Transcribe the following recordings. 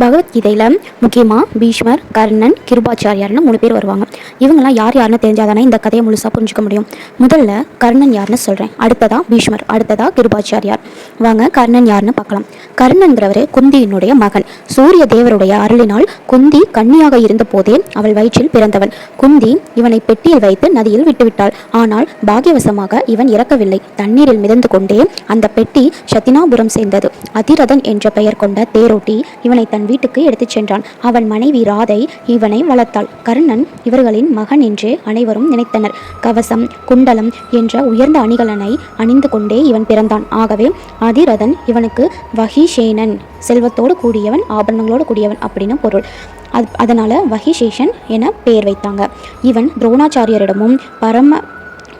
பகவத்கீதையில் முக்கியமாக பீஷ்மர் கர்ணன் கிருபாச்சாரியார்னு மூணு பேர் வருவாங்க. இவங்கெல்லாம் யார் யாருன்னு தெரிஞ்சாதானே இந்த கதையை முழுசாக புரிஞ்சுக்க முடியும். முதல்ல கர்ணன் யாருன்னு சொல்கிறேன் அடுத்ததா பீஷ்மர் அடுத்ததா கிருபாச்சாரியார். வாங்க கர்ணன் யாருன்னு பார்க்கலாம். கர்ணன்கிறவர் குந்தியினுடைய மகன். சூரிய தேவருடைய அருளினால் குந்தி கன்னியாக இருந்த போதே அவள் வயிற்றில் பிறந்தவன். குந்தி இவனை பெட்டியில் வைத்து நதியில் விட்டுவிட்டாள். ஆனால் பாகியவசமாக இவன் இறக்கவில்லை. தண்ணீரில் மிதந்து கொண்டே அந்த பெட்டி சத்தினாபுரம் சேர்ந்தது. அதிரதன் என்ற பெயர் கொண்ட தேரோட்டி இவனை தன் வீட்டுக்கு எடுத்துச் சென்றான். அவன் மனைவி ராதை இவனை வளர்த்தாள். கர்ணன் இவர்களின் மகன் என்று அனைவரும் நினைத்தனர். கவசம் குண்டலம் என்ற உயர்ந்த அணிகலனை அணிந்து கொண்டே இவன் பிறந்தான். ஆகவே அதிரதன் இவனுக்கு வகிஷேனன் செல்வத்தோடு கூடியவன் ஆபரணங்களோடு கூடியவன் அப்படின்னு பொருள். அது அதனால் வகிஷேஷன் என பெயர் வைத்தாங்க. இவன் துரோணாச்சாரியரிடமும் பரம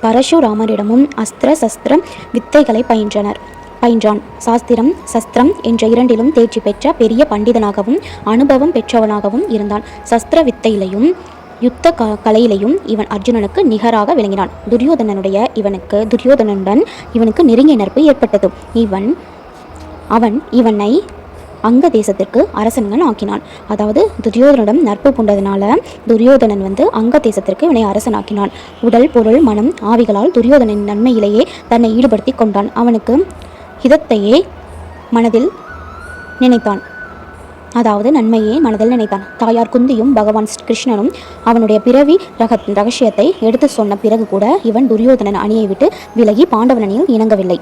பரசுராமரிடமும் அஸ்திர சஸ்திரம் வித்தைகளை பயின்றனர். பயின்றான். சாஸ்திரம் சஸ்திரம் என்ற இரண்டிலும் தேர்ச்சி பெற்ற பெரிய பண்டிதனாகவும் அனுபவம் பெற்றவனாகவும் இருந்தான். சஸ்திர வித்தையிலையும் யுத்த க கலையிலையும் இவன் அர்ஜுனனுக்கு நிகராக விளங்கினான். துரியோதனனுடைய இவனுக்கு துரியோதனனுடன் இவனுக்கு நெருங்கிய நட்பு ஏற்பட்டது. இவன் அவன் இவனை அங்க தேசத்திற்கு அரசன்கள் ஆக்கினான். அதாவது துரியோதனிடம் நட்பு பூண்டதுனால துரியோதனன் வந்து அங்க தேசத்திற்கு இவனை அரசனாக்கினான். உடல் பொருள் மனம் ஆவிகளால் துரியோதனின் நன்மையிலேயே தன்னை ஈடுபடுத்தி கொண்டான். அவனுக்கு ஹிதத்தையே மனதில் நினைத்தான். அதாவது நன்மையே மனதில் நினைத்தான். தாயார் குந்தியும் பகவான் ஸ்ரீ கிருஷ்ணனும் அவனுடைய பிறவி ரக ரகசியத்தை எடுத்து சொன்ன பிறகு கூட இவன் துரியோதனன் அணியை விட்டு விலகி பாண்டவன் அணியில் இணங்கவில்லை.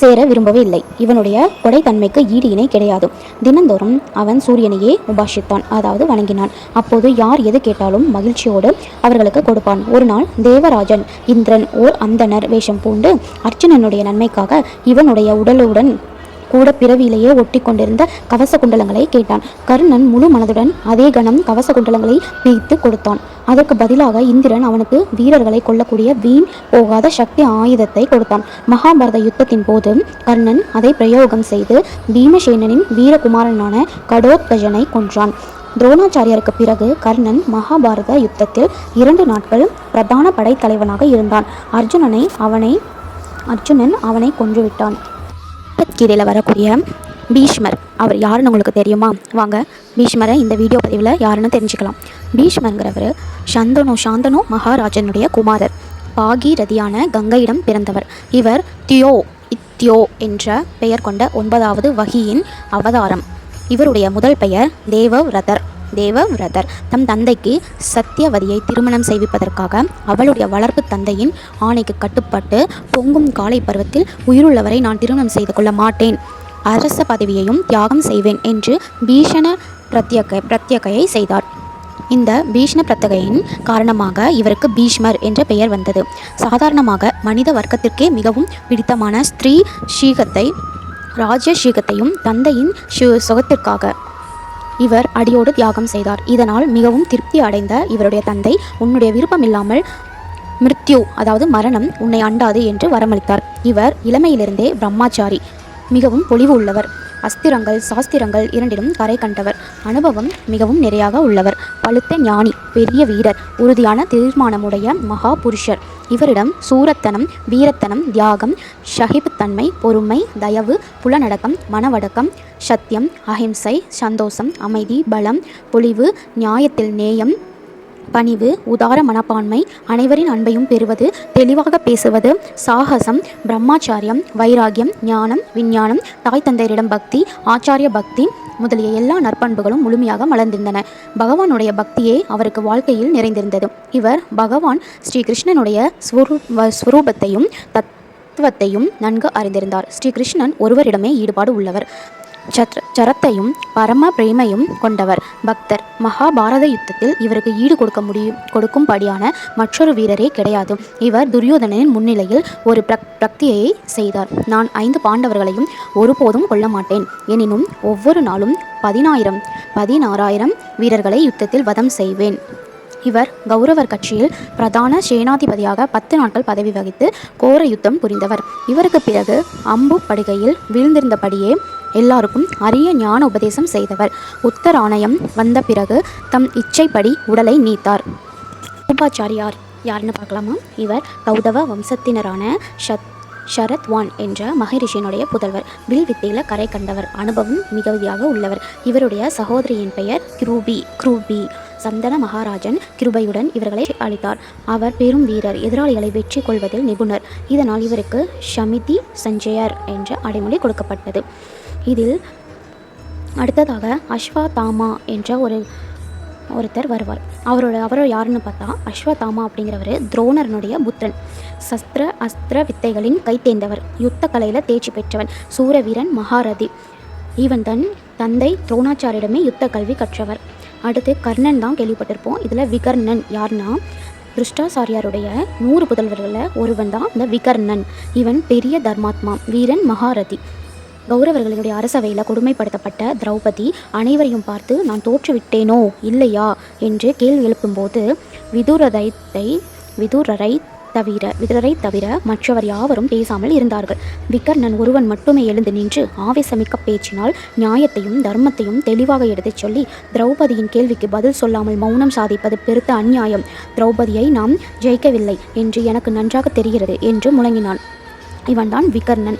சேர விரும்பவே இல்லை. இவனுடைய கொடைத்தன்மைக்கு ஈடு இணை கிடையாது. தினந்தோறும் அவன் சூரியனையே உபாசித்தான் அதாவது வணங்கினான். அப்போது யார் எது கேட்டாலும் மகிழ்ச்சியோடு அவர்களுக்கு கொடுப்பான். ஒரு நாள் தேவராஜன் இந்திரன் ஓர் அந்தனர் வேஷம் பூண்டு அர்ஜுனனுடைய நன்மைக்காக இவனுடைய உடலுடன் கூட பிறவியிலேயே ஒட்டி கொண்டிருந்த கவச குண்டலங்களை கேட்டான். கர்ணன் முழு மனதுடன் அதே கணம் கவச குண்டலங்களை பிரித்து கொடுத்தான். அதற்கு பதிலாக இந்திரன் அவனுக்கு வீரர்களை கொல்லக்கூடிய வீண் போகாத சக்தி ஆயுதத்தை கொடுத்தான். மகாபாரத யுத்தத்தின் போது கர்ணன் அதை பிரயோகம் செய்து பீமசேனனின் வீரகுமாரனான கடோத்கஜனை கொன்றான். துரோணாச்சாரியருக்கு பிறகு கர்ணன் மகாபாரத யுத்தத்தில் இரண்டு நாட்கள் பிரதான படைத்தலைவனாக இருந்தான். அர்ஜுனனை அவனை அர்ஜுனன் அவனை கொன்றுவிட்டான். கீதையில் வரக்கூடிய பீஷ்மர். அவர் யாருன்னு உங்களுக்கு தெரியுமா? வாங்க பீஷ்மரை இந்த வீடியோ பதிவில் யாருன்னு தெரிஞ்சுக்கலாம். பீஷ்மருங்கிறவர் சந்தனு சாந்தனு மகாராஜனுடைய குமாரர். பாகீரதியான கங்கையிடம் பிறந்தவர். இவர் தியோ இத்தியோ என்ற பெயர் கொண்ட ஒன்பதாவது வகியின் அவதாரம். இவருடைய முதல் பெயர் தேவவிரதர் தேவவிரதர் தம் தந்தைக்கு சத்தியவதியை திருமணம் செய்விப்பதற்காக அவளுடைய வளர்ப்பு தந்தையின் ஆணைக்கு கட்டுப்பட்டு பொங்கும் காலை பருவத்தில் உயிருள்ளவரை நான் திருமணம் செய்து கொள்ள மாட்டேன். அரச பதவியையும் தியாகம் செய்வேன் என்று பீஷண பிரத்யக பிரத்யகையை செய்தார். இந்த பீஷ்ண பிரத்தகையின் காரணமாக இவருக்கு பீஷ்மர் என்ற பெயர் வந்தது. சாதாரணமாக மனித வர்க்கத்திற்கே மிகவும் பிடித்தமான ஸ்திரீ ஷீகத்தை ராஜ்ய ஷீகத்தையும் தந்தையின் சு சுகத்திற்காக இவர் அடியோடு தியாகம் செய்தார். இதனால் மிகவும் திருப்தி அடைந்த இவருடைய தந்தை உன்னுடைய விருப்பமில்லாமல் மிருத்யு அதாவது மரணம் உன்னை அண்டாது என்று வரமளித்தார். இவர் இளமையிலிருந்தே பிரம்மாச்சாரி மிகவும் பொலிவு உள்ளவர். அஸ்திரங்கள் சாஸ்திரங்கள் இரண்டிலும் கரை கண்டவர். அனுபவம் மிகவும் நிறையாக உள்ளவர். பழுத்த ஞானி பெரிய வீரர் உறுதியான தீர்மானமுடைய மகா புருஷர் இவரிடம் சூரத்தனம் வீரத்தனம் தியாகம் சகிப்புத்தன்மை பொறுமை தயவு புலனடக்கம் மனவடக்கம் சத்தியம் அஹிம்சை சந்தோஷம் அமைதி பலம் பொலிவு நியாயத்தில் நேயம் பணிவு உதார மனப்பான்மை அனைவரின் அன்பையும் பெறுவது தெளிவாக பேசுவது சாகசம் பிரம்மாச்சாரியம் வைராகியம் ஞானம் விஞ்ஞானம் தாய் தந்தையரிடம் பக்தி ஆச்சாரிய பக்தி முதலிய எல்லா நற்பண்புகளும் முழுமையாக மலர்ந்திருந்தன. பகவானுடைய பக்தியே அவருக்கு வாழ்க்கையில் நிறைந்திருந்தது. இவர் பகவான் ஸ்ரீ கிருஷ்ணனுடைய ஸ்வரூபத்தையும் தத்துவத்தையும் நன்கு அறிந்திருந்தார். ஸ்ரீ கிருஷ்ணன் ஒருவரிடமே ஈடுபாடு உள்ளவர். சத்ர சரத்தையும் பரம பிரேமையும் கொண்டவர். பக்தர் மகாபாரத யுத்தத்தில் இவருக்கு ஈடு கொடுக்க முடியும் கொடுக்கும்படியான மற்றொரு வீரரே கிடையாது. இவர் துரியோதனனின் முன்னிலையில் ஒரு பிரக் பிரக்தியை செய்தார். நான் ஐந்து பாண்டவர்களையும் ஒருபோதும் கொல்ல மாட்டேன். எனினும் ஒவ்வொரு நாளும் பதினாயிரம் பதினாறாயிரம் வீரர்களை யுத்தத்தில் வதம் செய்வேன். இவர் கௌரவர் கட்சியில் பிரதான சேனாதிபதியாக பத்து நாட்கள் பதவி வகித்து கோர யுத்தம் புரிந்தவர். இவருக்கு பிறகு அம்பு படுகையில் வீழ்ந்திருந்தபடியே எல்லாருக்கும் அரிய ஞான உபதேசம் செய்தவர். உத்தராணயம் வந்த பிறகு தம் இச்சைப்படி உடலை நீத்தார். உபாச்சாரியார் யாருன்னு பார்க்கலாமா? இவர் கௌதவ வம்சத்தினரான சத் ஷரத்வான் என்ற மகரிஷியினுடைய புதல்வர். வில் வித்தையில் கரை கண்டவர். அனுபவம் மிகுதியாக உள்ளவர். இவருடைய சகோதரியின் பெயர் கிரூபி க்ரூபி. சந்தன மகாராஜன் கிருபையுடன் இவர்களை அளித்தார் அவர் பெரும் வீரர். எதிராளிகளை வெற்றி கொள்வதில் நிபுணர். இதனால் இவருக்கு ஷமிதி சஞ்சயர் என்ற அடைமொழி கொடுக்கப்பட்டது. இதில் அடுத்ததாக அஸ்வதாமா என்ற ஒரு ஒருத்தர் வருவார். அவரோட அவர் யாருன்னு பார்த்தா அஸ்வதாமா அப்படிங்கிறவர் துரோணரனுடைய புத்திரன். சஸ்திர அஸ்திர வித்தைகளின் கைத்தேர்ந்தவர் யுத்த கலையில் தேர்ச்சி பெற்றவன். சூரவீரன் மகாரதி. இவன் தன் தந்தை துரோணாச்சாரியிடமே யுத்த கல்வி கற்றவர். அடுத்து கர்ணன் தான் கேள்விப்பட்டிருப்போம். இதில் விகர்ணன் யாருன்னா திருஷ்டாசாரியாருடைய நூறு புதல்வர்களில் ஒருவன் தான் இந்த விகர்ணன். இவன் பெரிய தர்மாத்மா வீரன் மகாரதி. கௌரவர்களினுடைய அரசவையில் கொடுமைப்படுத்தப்பட்ட திரௌபதி அனைவரையும் பார்த்து நான் தோற்றுவிட்டேனோ இல்லையா? என்று கேள்வி எழுப்பும்போது விதுரதைத்தை விதுரரை தவிர விதுரரை தவிர மற்றவர் யாவரும் பேசாமல் இருந்தார்கள். விகர்ணன் ஒருவன் மட்டுமே எழுந்து நின்று ஆவேசமிக்க பேச்சினால் நியாயத்தையும் தர்மத்தையும் தெளிவாக எடுத்துச் சொல்லி திரௌபதியின் கேள்விக்கு பதில் சொல்லாமல் மௌனம் சாதிப்பது பெருத்த அந்நியாயம். திரௌபதியை நாம் ஜெயிக்கவில்லை என்று எனக்கு நன்றாக தெரிகிறது என்று முழங்கினான். இவன்தான் விகர்ணன்.